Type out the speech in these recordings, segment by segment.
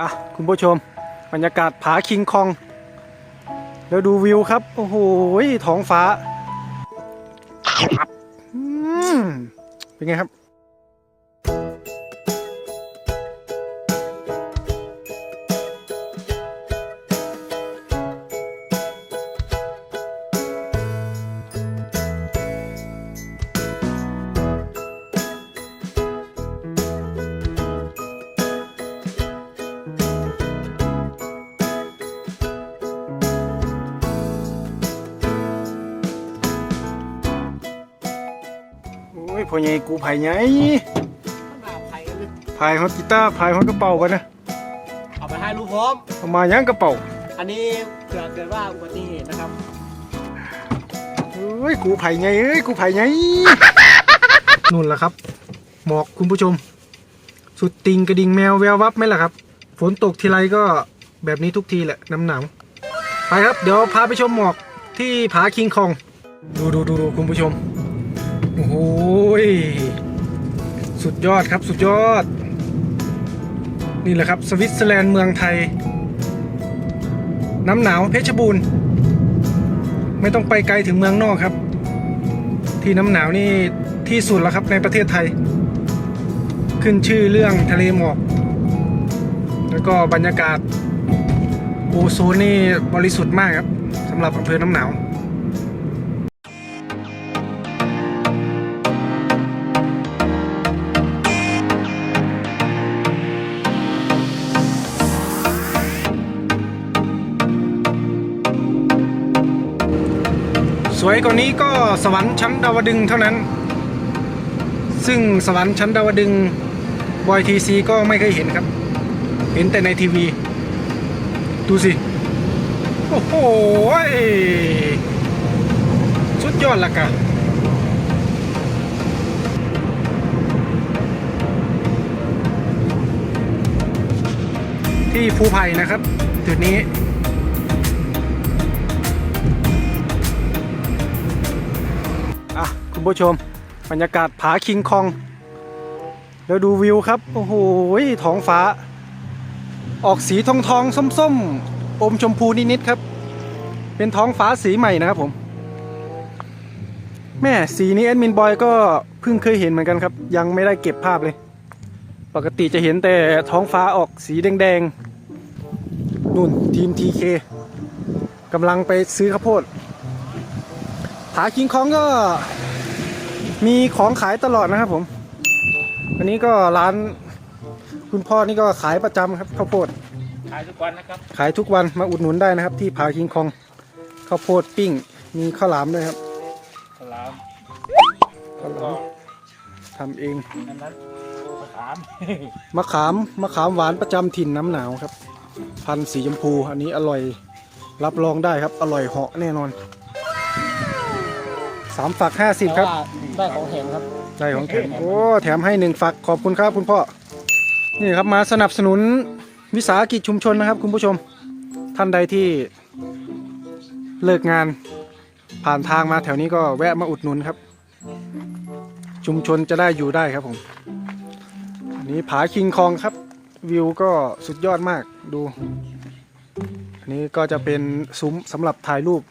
อะคุณผู้ชม บรรยากาศผาคิงคอง แล้วดูวิวครับ โอ้โหท้องฟ้าอืมเป็นไงครับ พ่อใหญ่กูไผ่ใหญ่หนาไผ่กันเลยพายฮอตกีตาร์พายฮอตกระเป๋ากันนะเอาไปให้ลูกพร้อมเอามายังกระเป๋า อันนี้เผื่อเกิดว่าอุบัติเหตุนะครับเอ้ยกูไผ่ใหญ่เอ้ยกูไผ่ใหญ่นู่นละครับ หมอกคุณผู้ชม สุดติงกระดิ่งแมวแวววับไหมล่ะครับ ฝนตกทีไรก็แบบนี้ทุกทีแหละน้ำหนาวไปครับ เดี๋ยวพาไปชมหมอกที่ผาคิงคอง ดูดูดูดูคุณผู้ชมโอ้โห ย สุดยอดครับสุดยอด นี่แหละครับ สวิตเซอร์แลนด์เมืองไทย น้ำหนาวเพชรบูรณ์ไม่ต้องไปไกลถึงเมืองนอกครับ ที่น้ำหนาวนี่ที่สุดแล้วครับในประเทศไทย ขึ้นชื่อเรื่องทะเลหมอก แล้วก็บรรยากาศโอโซนนี่บริสุทธิ์มากครับสำหรับอำเภอน้ำหนาว สวยกว่านี้ก็สวรรค์ชั้นดาวดึงเท่านั้น ซึ่งสวรรค์ชั้นดาวดึงบอยทีซีก็ไม่เคยเห็นครับ เห็นแต่ในทีวี ดูสิ โอ้โหสุดยอดละกันที่ภูไผ่นะครับจุดนี้ คุณผู้ชม บรรยากาศผาคิงคอง แล้วดูวิวครับ โอ้โหท้องฟ้า ออกสีทองทองส้มส้มๆ อมชมพูนิดๆครับ เป็นท้องฟ้าสีใหม่นะครับผม แม่สีนี้แอดมินบอยก็เพิ่งเคยเห็นเหมือนกันครับ ยังไม่ได้เก็บภาพเลย ปกติจะเห็นแต่ท้องฟ้าออกสีแดงๆนู่นทีม TK กำลังไปซื้อข้าวโพดผาคิงคองก็ มีของขายตลอดนะครับผมอันนี้ก็ร้านคุณพ่อนี่ก็ขายประจำครับข้าวโพด ขายทุกวันนะครับ ขายทุกวันมาอุดหนุนได้นะครับ ที่ผาคิงคองข้าวโพดปิ้ง มีข้าวหลามด้วยครับสลามข้าวหลามทำเอง อันนั้นมะขามมะขามมะขามหวานประจำถิ่นน้ำหนาวครับ พันธุ์สีชมพู อันนี้อร่อยรับรองได้ครับ อร่อยเหาะแน่นอน สามฝักห้าสิบครับได้ของแถมครับได้ของแถมโอ้แถมให้หนึ่งฝักขอบคุณครับคุณพ่อ นี่ครับมาสนับสนุนวิสาหกิจชุมชนนะครับ คุณผู้ชม ท่านใดที่เลิกงานผ่านทางมาแถวนี้ก็แวะมาอุดหนุนครับ ชุมชนจะได้อยู่ได้ครับผม อันนี้ผาคิงคองครับ วิวก็สุดยอดมากดู อันนี้ก็จะเป็นซุ้มสำหรับถ่ายรูป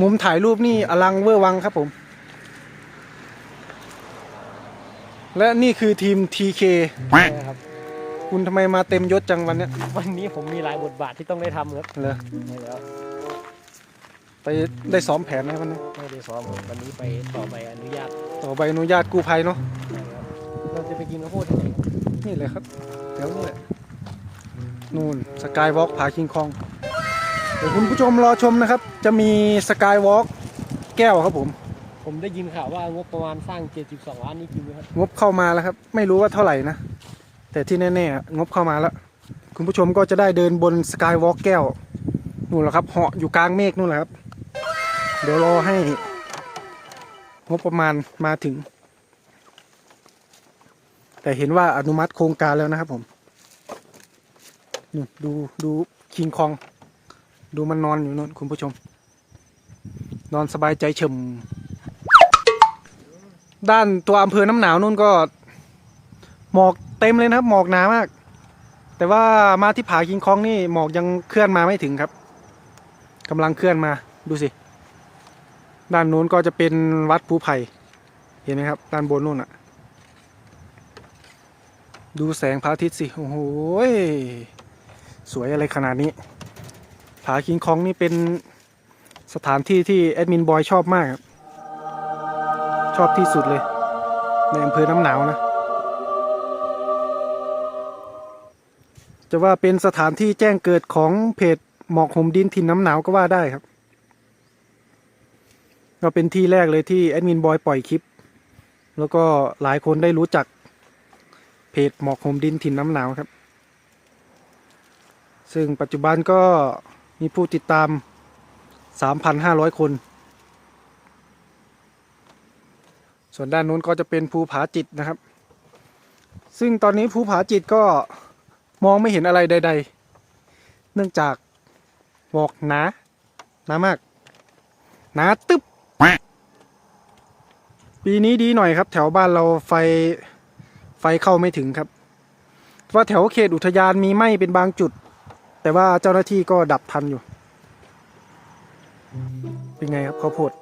มุมถ่ายรูปนี่อลังเวอร์วังครับผม และนี่คือทีม TK ครับคุณทำไมมาเต็มยศจังวันเนี้ยวันนี้ผมมีหลายบทบาทที่ต้องได้ทำครับเหรอไม่แล้วไปได้ซ้อมแผนไหมวันนี้ไม่ได้ซ้อมครับวันนี้ไปต่อใบอนุญาตต่อใบอนุญาตกู้ภัยเนาะนะครับเราจะไปกินข้าวโพดที่ไหนครับนี่เลยครับแถวนี้แหละนู่นสกายวอล์กผาคิงคองเดี๋ยวคุณผู้ชมรอชมนะครับ จะมีสกายวอล์กแก้วครับผม ผมได้ยินข่าวว่างบประมาณสร้าง 72 ล้านนี่จริงไหมครับ งบเข้ามาแล้วครับ ไม่รู้ว่าเท่าไหร่นะ แต่ที่แน่ๆอะงบเข้ามาแล้ว คุณผู้ชมก็จะได้เดินบนสกายวอล์กแก้ว นู่นแหละครับเหาะอยู่กลางเมฆนู่นแหละครับ เดี๋ยวรอให้ งบประมาณมาถึง แต่เห็นว่าอนุมัติโครงการแล้วนะครับผมนู่นดูดูคิงคอง ดูมันนอนอยู่นู่นคุณผู้ชม นอนสบายใจเฉมด้านตัวอำเภอน้ำหนาวนู่นก็ หมอกเต็มเลยนะครับ หมอกหนามาก แต่ว่ามาที่ผาคิงคองนี่หมอกยังเคลื่อนมาไม่ถึงครับกำลังเคลื่อนมาดูสิ ด้านนู้นก็จะเป็นวัดภูไผ่เห็นไหมครับ ด้านบนนู่นอะดูแสงพระอาทิตย์สิ โอ้โหสวยอะไรขนาดนี้ ผาคิงคองนี่เป็น สถานที่ที่แอดมินบอยชอบมากครับชอบที่สุดเลย ในอำเภอน้ำหนาวนะ จะว่าเป็นสถานที่แจ้งเกิดของเพจหมอกห่มดินถิ่นน้ำหนาวก็ว่าได้ครับ ก็เป็นที่แรกเลยที่แอดมินบอยปล่อยคลิป แล้วก็หลายคนได้รู้จักเพจหมอกห่มดินถิ่นน้ำหนาวครับ ซึ่งปัจจุบันก็มีผู้ติดตาม 3,500คน ส่วนด้านนู้นก็จะเป็นภูผาจิตนะครับ ซึ่งตอนนี้ภูผาจิตก็มองไม่เห็นอะไรใด ๆ เนื่องจากหมอกหนาหนามากหนาตึ๊บปีนี้ดีหน่อยครับ แถวบ้านเราไฟไฟเข้าไม่ถึงครับ ว่าแถวเขตอุทยานมีไหม้เป็นบางจุด แต่ว่าเจ้าหน้าที่ก็ดับทันอยู่ เป็นไงครับข้าวโพด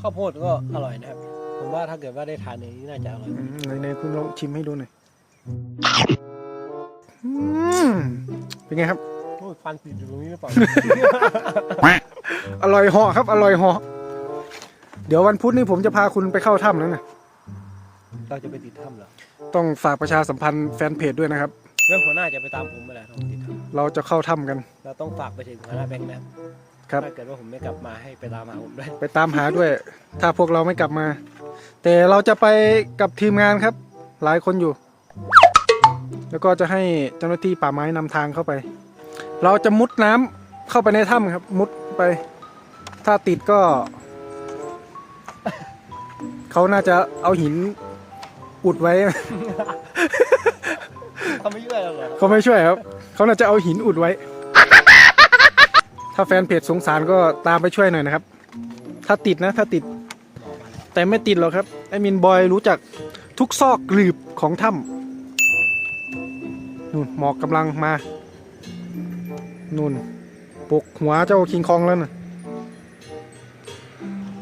ข้าวโพดก็อร่อยนะครับ ผมว่าถ้าเกิดว่าได้ทานอย่างนี้น่าจะอร่อยอืมไหนไหนคุณลองชิมให้ดูหน่อยอืมเป็นไงครับ โอ้ยฟันติดอยู่ตรงนี้หรือเปล่า อร่อยเหาะครับ อร่อยเหาะเดี๋ยววันพุธนี้ผมจะพาคุณไปเข้าถ้ำแล้วนะเราจะไปติดถ้ำเหรอ ต้องฝากประชาสัมพันธ์แฟนเพจด้วยนะครับเรื่องหัวหน้าจะไปตามผมไปแหละต้องติดถ้เราจะเข้าถ้ำกันำเราต้องฝากไปถึงหัวหน้าแบงค์นะครับ ครับ ถ้าเกิดว่าผมไม่กลับมาให้ไปตามหาผมด้วย ไปตามหาด้วย ถ้าพวกเราไม่กลับมา แต่เราจะไปกับทีมงานครับ หลายคนอยู่ แล้วก็จะให้เจ้าหน้าที่ป่าไม้นำทางเข้าไป เราจะมุดน้ำเข้าไปในถ้ำครับ มุดไป ถ้าติดก็ เขาน่าจะเอาหินอุดไว้ เขาไม่ช่วยเราเหรอเขาไม่ช่วยครับ เขาน่าจะเอาหินอุดไว้ ถ้าแฟนเพจสงสารก็ตามไปช่วยหน่อยนะครับ ถ้าติดนะถ้าติด แต่ไม่ติดหรอกครับไอมินบอยรู้จักทุกซอกหลืบของถ้ำนู่นหมอกกำลังมานู่นปกหัวเจ้าคิงคองแล้วนะ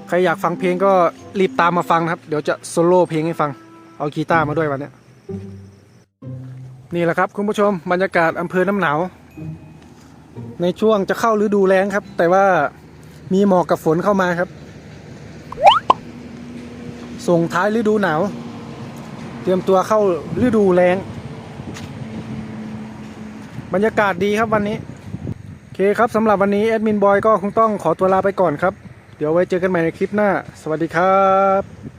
ใครอยากฟังเพลงก็รีบตามมาฟังนะครับ เดี๋ยวจะโซโล่เพลงให้ฟัง เอากีตาร์มาด้วยวันนี้นี่แหละครับคุณผู้ชมบรรยากาศอำเภอน้ำหนาว ในช่วงจะเข้าฤดูแล้งครับ แต่ว่ามีหมอกกับฝนเข้ามาครับ ส่งท้ายฤดูหนาว เตรียมตัวเข้าฤดูแล้ง บรรยากาศดีครับวันนี้ โอเคครับสำหรับวันนี้แอดมินบอยก็คงต้องขอตัวลาไปก่อนครับ เดี๋ยวไว้เจอกันใหม่ในคลิปหน้า สวัสดีครับ